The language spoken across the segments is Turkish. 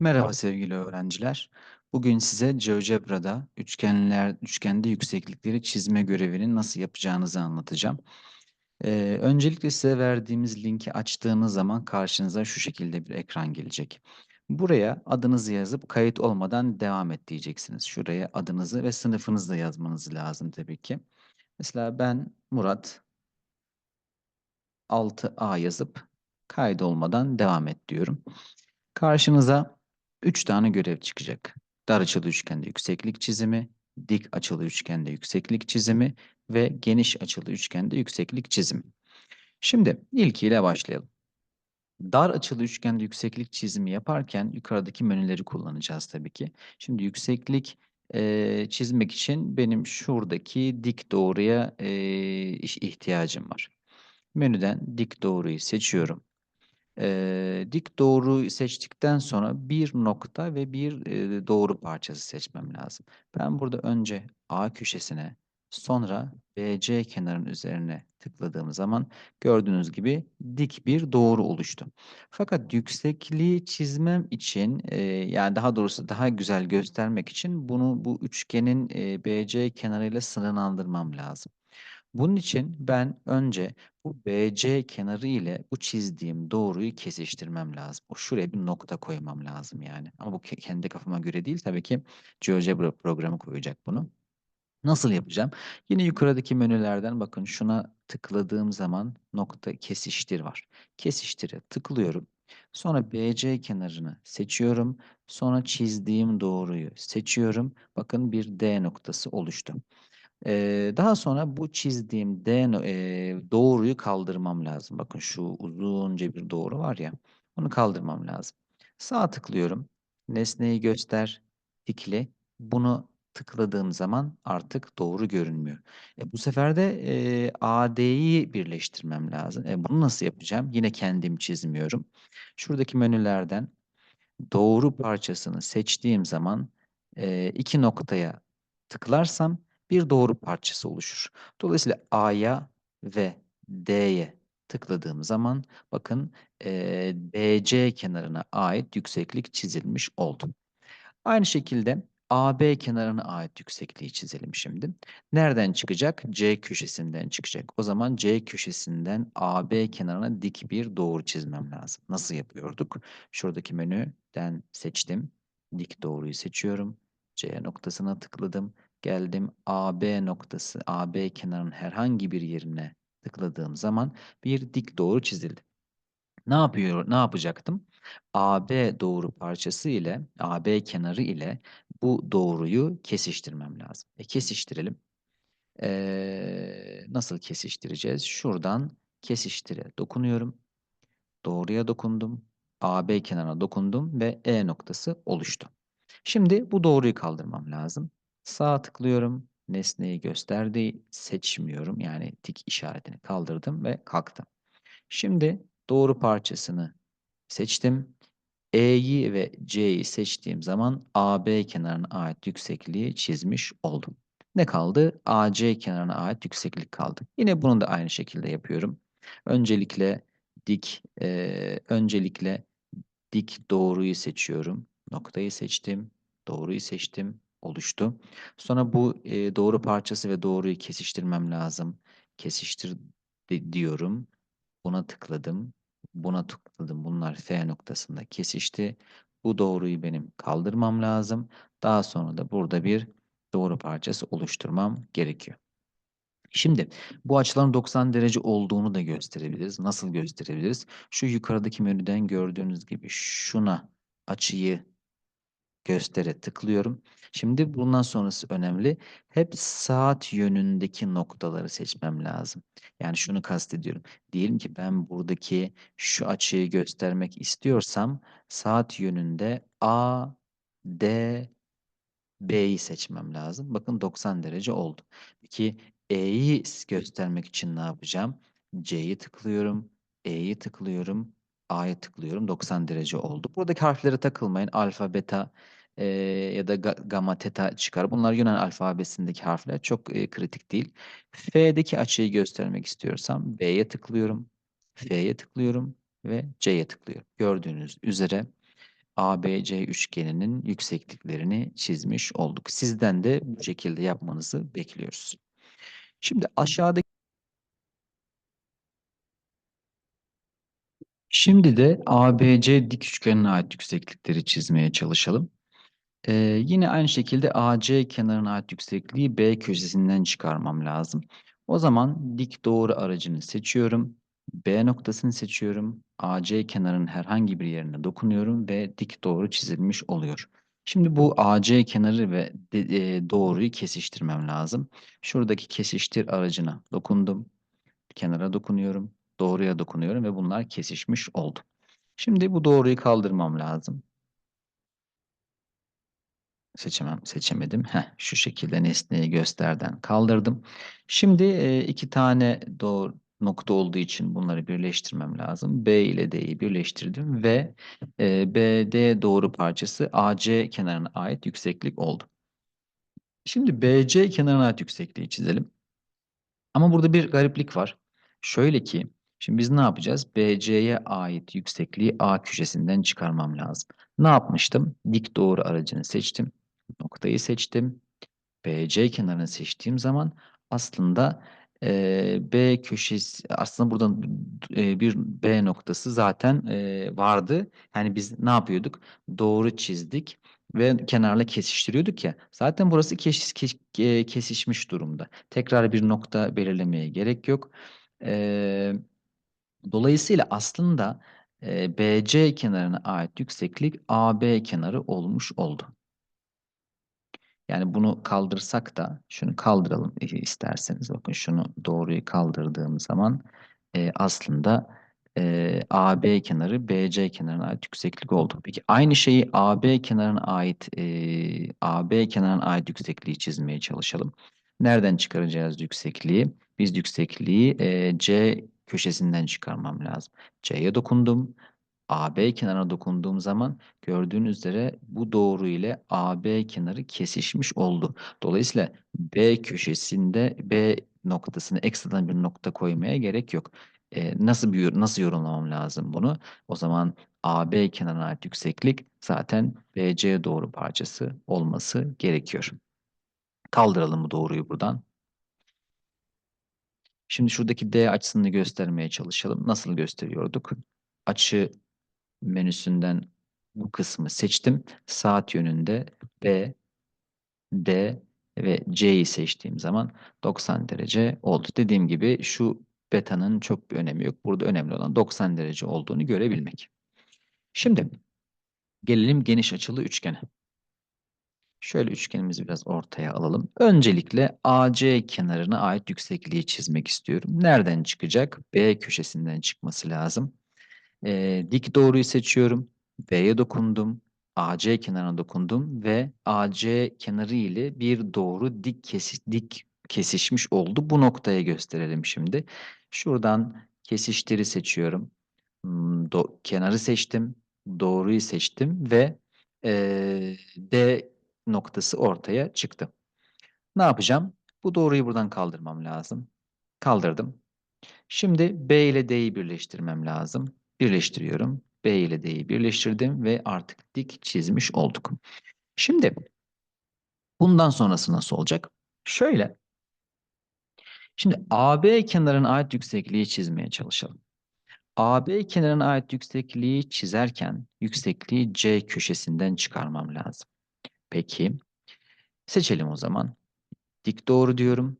Merhaba sevgili öğrenciler. Bugün size GeoGebra'da üçgenler, üçgende yükseklikleri çizme görevini nasıl yapacağınızı anlatacağım. Ee, öncelikle size verdiğimiz linki açtığınız zaman karşınıza şu şekilde bir ekran gelecek. Buraya adınızı yazıp kayıt olmadan devam et diyeceksiniz. Şuraya adınızı ve sınıfınızı da yazmanız lazım tabii ki. Mesela ben Murat 6A yazıp kaydolmadan devam et diyorum. Karşınıza 3 tane görev çıkacak. Dar açılı üçgende yükseklik çizimi, dik açılı üçgende yükseklik çizimi ve geniş açılı üçgende yükseklik çizimi. Şimdi ilkiyle başlayalım. Dar açılı üçgende yükseklik çizimi yaparken yukarıdaki menüleri kullanacağız tabii ki. Şimdi yükseklik e, çizmek için benim şuradaki dik doğruya e, ihtiyacım var. Menüden dik doğruyu seçiyorum. Eee, dik doğruyu seçtikten sonra bir nokta ve bir eee, doğru parçası seçmem lazım. Ben burada önce A köşesine sonra BC kenarının üzerine tıkladığım zaman gördüğünüz gibi dik bir doğru oluştu. Fakat yüksekliği çizmem için eee, yani daha doğrusu daha güzel göstermek için bunu bu üçgenin eee, BC kenarıyla sınırlandırmam lazım. Bunun için ben önce bu BC kenarı ile bu çizdiğim doğruyu kesiştirmem lazım. O şuraya bir nokta koymam lazım yani. Ama bu kendi kafama göre değil. Tabii ki GeoGebra programı koyacak bunu. Nasıl yapacağım? Yine yukarıdaki menülerden bakın şuna tıkladığım zaman nokta kesiştir var. Kesiştire tıklıyorum. Sonra BC kenarını seçiyorum. Sonra çizdiğim doğruyu seçiyorum. Bakın bir D noktası oluştu. Daha sonra bu çizdiğim D eee, doğruyu kaldırmam lazım. Bakın şu uzunca bir doğru var ya, onu kaldırmam lazım. Sağ tıklıyorum. Nesneyi göster, tikle. Bunu tıkladığım zaman artık doğru görünmüyor. E, bu sefer de eee, AD'yi birleştirmem lazım. E, bunu nasıl yapacağım? Yine kendim çizmiyorum. Şuradaki menülerden doğru parçasını seçtiğim zaman eee, iki noktaya tıklarsam bir doğru parçası oluşur. Dolayısıyla A'ya ve D'ye tıkladığım zaman bakın eee, BC kenarına ait yükseklik çizilmiş oldu. Aynı şekilde AB kenarına ait yüksekliği çizelim şimdi. Nereden çıkacak? C köşesinden çıkacak. O zaman C köşesinden AB kenarına dik bir doğru çizmem lazım. Nasıl yapıyorduk? Şuradaki menüden seçtim. Dik doğruyu seçiyorum. C noktasına tıkladım. Geldim AB noktası, AB kenarının herhangi bir yerine tıkladığım zaman bir dik doğru çizildi. Ne yapıyor? Ne yapacaktım? AB doğru parçası ile AB kenarı ile bu doğruyu kesiştirmem lazım. E kesiştirelim. Ee, nasıl kesiştireceğiz? Şuradan kesiştire dokunuyorum. Doğruya dokundum. AB kenarına dokundum ve E noktası oluştu. Şimdi bu doğruyu kaldırmam lazım. Sağ tıklıyorum. Nesneyi gösterdi. Seçmiyorum. Yani tik işaretini kaldırdım ve kalktım. Şimdi doğru parçasını seçtim. E'yi ve C'yi seçtiğim zaman AB kenarına ait yüksekliği çizmiş oldum. Ne kaldı? AC kenarına ait yükseklik kaldı. Yine bunu da aynı şekilde yapıyorum. Öncelikle dik, e, öncelikle dik doğruyu seçiyorum. Noktayı seçtim, doğruyu seçtim, oluştu. Sonra bu e, doğru parçası ve doğruyu kesiştirmem lazım. Kesiştir diyorum. Buna tıkladım. Buna tıkladım. Bunlar F noktasında kesişti. Bu doğruyu benim kaldırmam lazım. Daha sonra da burada bir doğru parçası oluşturmam gerekiyor. Şimdi bu açıların 90 derece olduğunu da gösterebiliriz. Nasıl gösterebiliriz? Şu yukarıdaki menüden gördüğünüz gibi şuna açıyı göstere tıklıyorum. Şimdi bundan sonrası önemli. Hep saat yönündeki noktaları seçmem lazım. Yani şunu kastediyorum. Diyelim ki ben buradaki şu açıyı göstermek istiyorsam saat yönünde A, D, B'yi seçmem lazım. Bakın 90 derece oldu. Peki E'yi göstermek için ne yapacağım? C'yi tıklıyorum, E'yi tıklıyorum, A'ya tıklıyorum. 90 derece oldu. Buradaki harflere takılmayın. Alfa, beta e, ya da gamma, teta çıkar. Bunlar Yunan alfabesindeki harfler. Çok e, kritik değil. F'deki açıyı göstermek istiyorsam B'ye tıklıyorum, F'ye tıklıyorum ve C'ye tıklıyorum. Gördüğünüz üzere ABC üçgeninin yüksekliklerini çizmiş olduk. Sizden de bu şekilde yapmanızı bekliyoruz. Şimdi aşağıdaki Şimdi de ABC dik üçgenine ait yükseklikleri çizmeye çalışalım. Ee, yine aynı şekilde AC kenarına ait yüksekliği B köşesinden çıkarmam lazım. O zaman dik doğru aracını seçiyorum. B noktasını seçiyorum. AC kenarının herhangi bir yerine dokunuyorum ve dik doğru çizilmiş oluyor. Şimdi bu AC kenarı ve doğruyu kesiştirmem lazım. Şuradaki kesiştir aracına dokundum. Kenara dokunuyorum. Doğruya dokunuyorum ve bunlar kesişmiş oldu. Şimdi bu doğruyu kaldırmam lazım. Seçemem, seçemedim. Heh, şu şekilde nesneyi gösterden kaldırdım. Şimdi e, iki tane doğru nokta olduğu için bunları birleştirmem lazım. B ile D'yi birleştirdim ve e, BD doğru parçası AC kenarına ait yükseklik oldu. Şimdi BC kenarına ait yüksekliği çizelim. Ama burada bir gariplik var. Şöyle ki, şimdi biz ne yapacağız? BC'ye ait yüksekliği A köşesinden çıkarmam lazım. Ne yapmıştım? Dik doğru aracını seçtim. Noktayı seçtim. BC kenarını seçtiğim zaman aslında e, B köşesi aslında buradan e, bir B noktası zaten e, vardı. Yani biz ne yapıyorduk? Doğru çizdik ve kenarla kesiştiriyorduk ya. Zaten burası kes, kes, kesişmiş durumda. Tekrar bir nokta belirlemeye gerek yok. E, dolayısıyla aslında e, BC kenarına ait yükseklik AB kenarı olmuş oldu. Yani bunu kaldırsak da şunu kaldıralım isterseniz. Bakın şunu doğruyu kaldırdığım zaman e, aslında e, AB kenarı BC kenarına ait yükseklik oldu. Peki aynı şeyi AB kenarına ait e, AB kenarına ait yüksekliği çizmeye çalışalım. Nereden çıkaracağız yüksekliği? Biz yüksekliği e, C köşesinden çıkarmam lazım. C'ye dokundum. AB kenarına dokunduğum zaman gördüğünüz üzere bu doğru ile AB kenarı kesişmiş oldu. Dolayısıyla B köşesinde B noktasını ekstradan bir nokta koymaya gerek yok. E, nasıl bir nasıl yorumlamam lazım bunu? O zaman AB kenarına ait yükseklik zaten BC doğru parçası olması gerekiyor. Kaldıralım bu doğruyu buradan. Şimdi şuradaki D açısını göstermeye çalışalım. Nasıl gösteriyorduk? Açı menüsünden bu kısmı seçtim. Saat yönünde B, D ve C'yi seçtiğim zaman 90 derece oldu. Dediğim gibi şu beta'nın çok bir önemi yok. Burada önemli olan 90 derece olduğunu görebilmek. Şimdi gelelim geniş açılı üçgene. Şöyle üçgenimizi biraz ortaya alalım. Öncelikle AC kenarına ait yüksekliği çizmek istiyorum. Nereden çıkacak? B köşesinden çıkması lazım. E, dik doğruyu seçiyorum. B'ye dokundum. AC kenarına dokundum ve AC kenarı ile bir doğru dik kesi dik kesişmiş oldu. Bu noktaya gösterelim şimdi. Şuradan kesiştiri seçiyorum. Hmm, do kenarı seçtim. Doğruyu seçtim ve e, D noktası ortaya çıktı. Ne yapacağım? Bu doğruyu buradan kaldırmam lazım. Kaldırdım. Şimdi B ile D'yi birleştirmem lazım birleştiriyorum. B ile D'yi birleştirdim ve artık dik çizmiş olduk. Şimdi bundan sonrası nasıl olacak? Şöyle. Şimdi AB kenarına ait yüksekliği çizmeye çalışalım. AB kenarına ait yüksekliği çizerken yüksekliği C köşesinden çıkarmam lazım. Peki seçelim o zaman. Dik doğru diyorum.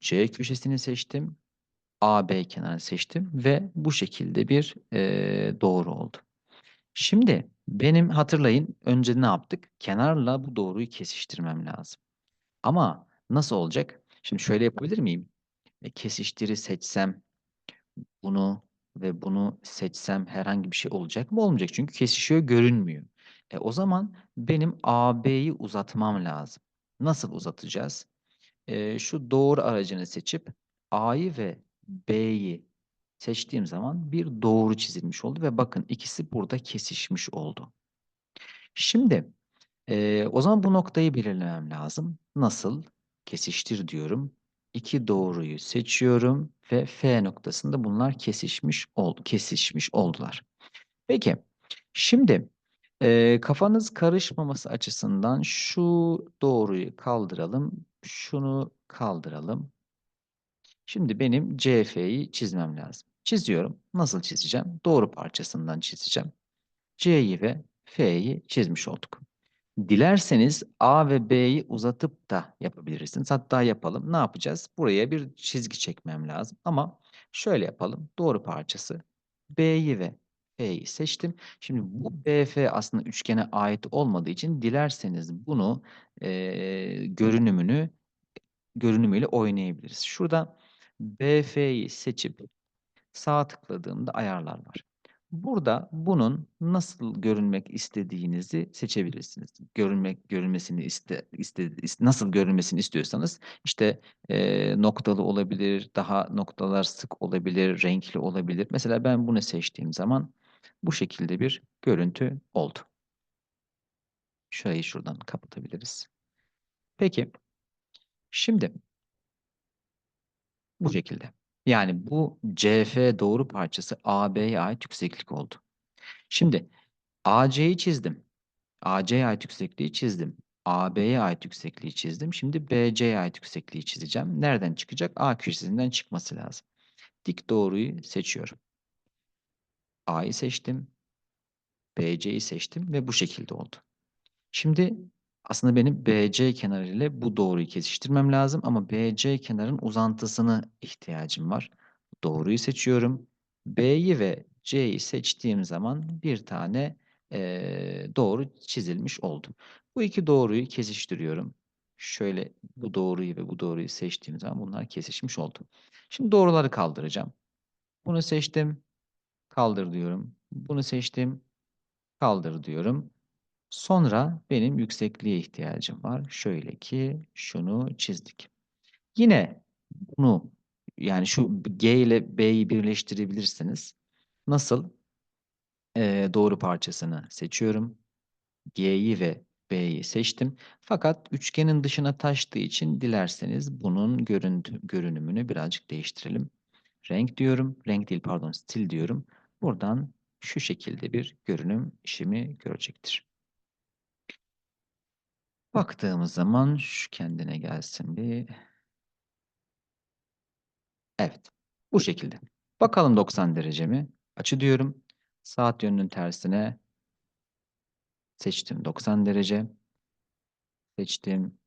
C köşesini seçtim. AB kenarını seçtim ve bu şekilde bir e, doğru oldu. Şimdi benim hatırlayın önce ne yaptık? Kenarla bu doğruyu kesiştirmem lazım. Ama nasıl olacak? Şimdi şöyle yapabilir miyim? E, kesiştiri seçsem bunu ve bunu seçsem herhangi bir şey olacak mı? Olmayacak çünkü kesişiyor görünmüyor. E, o zaman benim AB'yi uzatmam lazım. Nasıl uzatacağız? E, şu doğru aracını seçip A'yı ve B'yi seçtiğim zaman bir doğru çizilmiş oldu ve bakın ikisi burada kesişmiş oldu. Şimdi e, o zaman bu noktayı belirlemem lazım. Nasıl? Kesiştir diyorum. İki doğruyu seçiyorum ve F noktasında bunlar kesişmiş oldu, kesişmiş oldular. Peki şimdi Ee, kafanız karışmaması açısından şu doğruyu kaldıralım, şunu kaldıralım. Şimdi benim CF'yi çizmem lazım. Çiziyorum. Nasıl çizeceğim? Doğru parçasından çizeceğim. C'yi ve F'yi çizmiş olduk. Dilerseniz A ve B'yi uzatıp da yapabilirsiniz. Hatta yapalım. Ne yapacağız? Buraya bir çizgi çekmem lazım. Ama şöyle yapalım. Doğru parçası. B'yi ve F'yi seçtim. Şimdi bu BF aslında üçgene ait olmadığı için dilerseniz bunu e, görünümünü görünümüyle oynayabiliriz. Şurada BF'yi seçip sağ tıkladığımda ayarlar var. Burada bunun nasıl görünmek istediğinizi seçebilirsiniz. Görünmek görünmesini iste, iste is- nasıl görünmesini istiyorsanız işte e, noktalı olabilir, daha noktalar sık olabilir, renkli olabilir. Mesela ben bunu seçtiğim zaman bu şekilde bir görüntü oldu. Şurayı şuradan kapatabiliriz. Peki şimdi bu şekilde. Yani bu CF doğru parçası AB'ye ait yükseklik oldu. Şimdi AC'yi çizdim. AC'ye ait yüksekliği çizdim. AB'ye ait yüksekliği çizdim. Şimdi BC'ye ait yüksekliği çizeceğim. Nereden çıkacak? A köşesinden çıkması lazım. Dik doğruyu seçiyorum. A'yı seçtim. BC'yi seçtim ve bu şekilde oldu. Şimdi aslında benim BC kenarı ile bu doğruyu kesiştirmem lazım ama BC kenarın uzantısını ihtiyacım var. Doğruyu seçiyorum. B'yi ve C'yi seçtiğim zaman bir tane eee, doğru çizilmiş oldu. Bu iki doğruyu kesiştiriyorum. Şöyle bu doğruyu ve bu doğruyu seçtiğim zaman bunlar kesişmiş oldu. Şimdi doğruları kaldıracağım. Bunu seçtim. Kaldır diyorum. Bunu seçtim. Kaldır diyorum. Sonra benim yüksekliğe ihtiyacım var. Şöyle ki şunu çizdik. Yine bunu yani şu G ile B'yi birleştirebilirsiniz. Nasıl? Ee, doğru parçasını seçiyorum. G'yi ve B'yi seçtim. Fakat üçgenin dışına taştığı için dilerseniz bunun görüntü, görünümünü birazcık değiştirelim. Renk diyorum. Renk değil pardon stil diyorum. Buradan şu şekilde bir görünüm işimi görecektir. Baktığımız zaman şu kendine gelsin bir. Evet. Bu şekilde. Bakalım 90 derece mi? Açı diyorum. Saat yönünün tersine seçtim 90 derece. Seçtim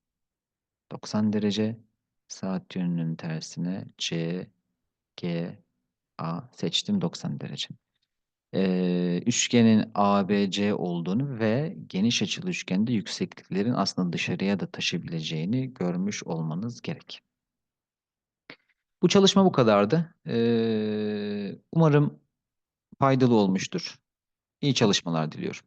90 derece. Saat yönünün tersine C, G, A seçtim 90 derece. Ee, üçgenin ABC olduğunu ve geniş açılı üçgende yüksekliklerin aslında dışarıya da taşıyabileceğini görmüş olmanız gerek. Bu çalışma bu kadardı. Ee, umarım faydalı olmuştur. İyi çalışmalar diliyorum.